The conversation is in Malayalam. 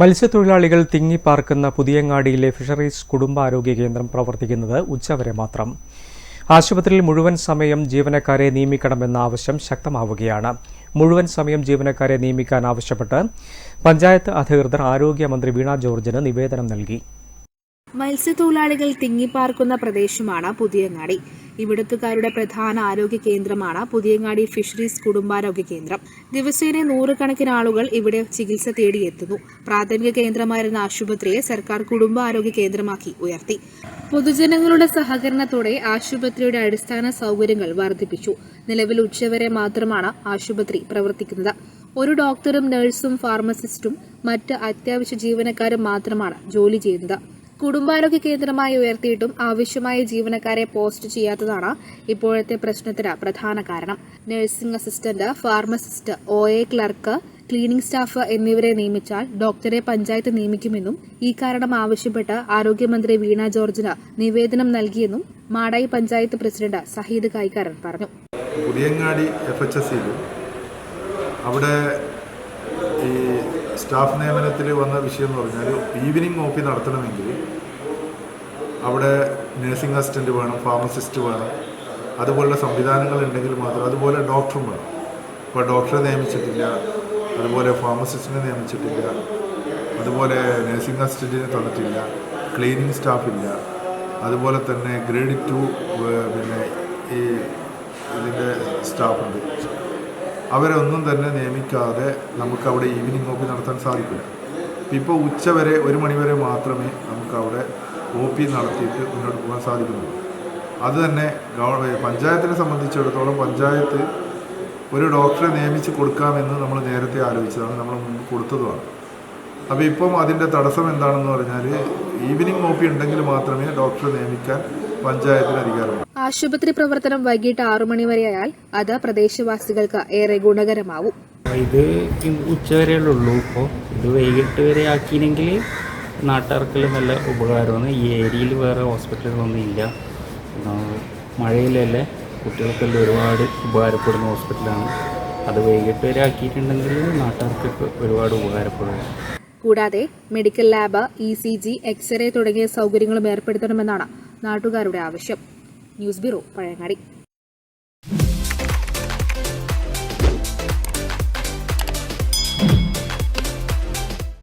മത്സ്യത്തൊഴിലാളികൾ തിങ്ങിപ്പാർക്കുന്ന പുതിയങ്ങാടിയിലെ ഫിഷറീസ് കുടുംബാരോഗ്യ കേന്ദ്രം പ്രവർത്തിക്കുന്നത് ഉച്ചവരെ മാത്രം. ആശുപത്രിയിൽ മുഴുവൻ സമയം ജീവനക്കാരെ നിയമിക്കണമെന്ന ആവശ്യം ശക്തമാവുകയാണ്. മുഴുവൻ സമയം ജീവനക്കാരെ നിയമിക്കാൻ ആവശ്യപ്പെട്ട് പഞ്ചായത്ത് അധികൃതർ ആരോഗ്യമന്ത്രി വീണ ജോർജിന് നിവേദനം നൽകി. മത്സ്യത്തൊഴിലാളികൾ തിങ്ങിപ്പാർക്കുന്ന പ്രദേശമാണ് പുതിയങ്ങാടി. ഇവിടുത്തുകാരുടെ പ്രധാന ആരോഗ്യ കേന്ദ്രമാണ് പുതിയങ്ങാടി ഫിഷറീസ് കുടുംബാരോഗ്യ കേന്ദ്രം. ദിവസേന നൂറുകണക്കിന് ആളുകൾ ഇവിടെ ചികിത്സ തേടിയെത്തുന്നു. പ്രാഥമിക കേന്ദ്രമായിരുന്ന ആശുപത്രിയെ സർക്കാർ കുടുംബാരോഗ്യ കേന്ദ്രമാക്കി ഉയർത്തി. പൊതുജനങ്ങളുടെ സഹകരണത്തോടെ ആശുപത്രിയുടെ അടിസ്ഥാന സൗകര്യങ്ങൾ വർദ്ധിപ്പിച്ചു. നിലവിൽ ഉച്ചവരെ മാത്രമാണ് ആശുപത്രി പ്രവർത്തിക്കുന്നത്. ഒരു ഡോക്ടറും നഴ്സും ഫാർമസിസ്റ്റും മറ്റ് അത്യാവശ്യ ജീവനക്കാരും മാത്രമാണ് ജോലി ചെയ്യുന്നത്. കുടുംബാരോഗ്യ കേന്ദ്രമായി ഉയർത്തിയിട്ടും ആവശ്യമായ ജീവനക്കാരെ പോസ്റ്റ് ചെയ്യാത്തതാണ് ഇപ്പോഴത്തെ പ്രശ്നത്തിന് പ്രധാന കാരണം. Nursing assistant pharmacist O A clerk cleaning staff എന്നിവരെ നിയമിച്ചാൽ ഡോക്ടറെ പഞ്ചായത്ത് നിയമിക്കുമെന്നും ഈ കാരണം ആവശ്യപ്പെട്ട് ആരോഗ്യമന്ത്രി വീണ ജോർജിന് നിവേദനം നൽകിയെന്നും മാടായി പഞ്ചായത്ത് പ്രസിഡന്റ് സഹീദ് കായിക്കാരൻ പറഞ്ഞു. പുതിയങ്ങാടി അവിടെ ഈ സ്റ്റാഫ് നിയമനത്തിൽ വന്ന വിഷയം എന്ന് പറഞ്ഞാൽ ഈവനിങ് ഒ നടത്തണമെങ്കിൽ അവിടെ നഴ്സിംഗ് അസിസ്റ്റന്റ് വേണം ഫാർമസിസ്റ്റ് വേണം. അതുപോലുള്ള സംവിധാനങ്ങൾ ഉണ്ടെങ്കിൽ മാത്രം അതുപോലെ ഡോക്ടറും വേണം. ഇപ്പോൾ ഡോക്ടറെ നിയമിച്ചിട്ടില്ല അതുപോലെ ഫാർമസിസ്റ്റിനെ നിയമിച്ചിട്ടില്ല അതുപോലെ നഴ്സിംഗ് അസിസ്റ്റന്റിനെ തന്നിട്ടില്ല ക്ലീനിങ് സ്റ്റാഫില്ല അതുപോലെ തന്നെ ഗ്രേഡ് ടു പിന്നെ ഈ ഇതിന്റെ സ്റ്റാഫുണ്ട് അവരൊന്നും തന്നെ നിയമിക്കാതെ നമുക്ക് അവിടെ ഈവനിങ് ഓഫ് നടത്താൻ സാധിക്കില്ല. ഇപ്പോൾ ഉച്ച വരെ ഒരു മണിവരെ മാത്രമേ നമുക്ക് അവിടെ ഒ പി നടത്തിയിട്ട് മുന്നോട്ട് പോകാൻ സാധിക്കുന്നു. അത് തന്നെ ഗവ- പഞ്ചായത്തിനെ സംബന്ധിച്ചിടത്തോളം പഞ്ചായത്ത് ഒരു ഡോക്ടറെ നിയമിച്ച് കൊടുക്കാമെന്ന് നമ്മൾ നേരത്തെ ആലോചിച്ചതാണ് നമ്മൾ മുമ്പ് കൊടുത്തതുമാണ്. അപ്പോൾ ഇപ്പം അതിന്റെ തടസ്സം എന്താണെന്ന് പറഞ്ഞാൽ ഈവനിങ് ഒ പി ഉണ്ടെങ്കിൽ മാത്രമേ ഡോക്ടറെ നിയമിക്കാൻ പഞ്ചായത്തിന് അധികാരമുള്ളൂ. ആശുപത്രി പ്രവർത്തനം വൈകിട്ട് ആറു മണിവരെയായാൽ അത് പ്രദേശവാസികൾക്ക് ഏറെ ഗുണകരമാവും. ഇത് ഉച്ചവരെയുള്ളൂ ഉള്ളൂ. ഇപ്പോൾ ഇത് വൈകിട്ട് വരെ ആക്കിയില്ലെങ്കിൽ നാട്ടുകാർക്കെല്ലാം നല്ല ഉപകാരമാണ്. ഈ ഏരിയയിൽ വേറെ ഹോസ്പിറ്റലുകളൊന്നും ഇല്ല മഴയിലല്ലേ കുട്ടികൾക്കെല്ലാം ഒരുപാട് ഉപകാരപ്പെടുന്ന ഹോസ്പിറ്റലാണ്. അത് വൈകിട്ട് വരെ ആക്കിയിട്ടുണ്ടെങ്കിൽ നാട്ടുകാർക്കൊക്കെ ഒരുപാട് ഉപകാരപ്പെടും. കൂടാതെ medical lab E C G x ray തുടങ്ങിയ സൗകര്യങ്ങളും ഏർപ്പെടുത്തണമെന്നാണ് നാട്ടുകാരുടെ ആവശ്യം. News bureau Pazhayangadi.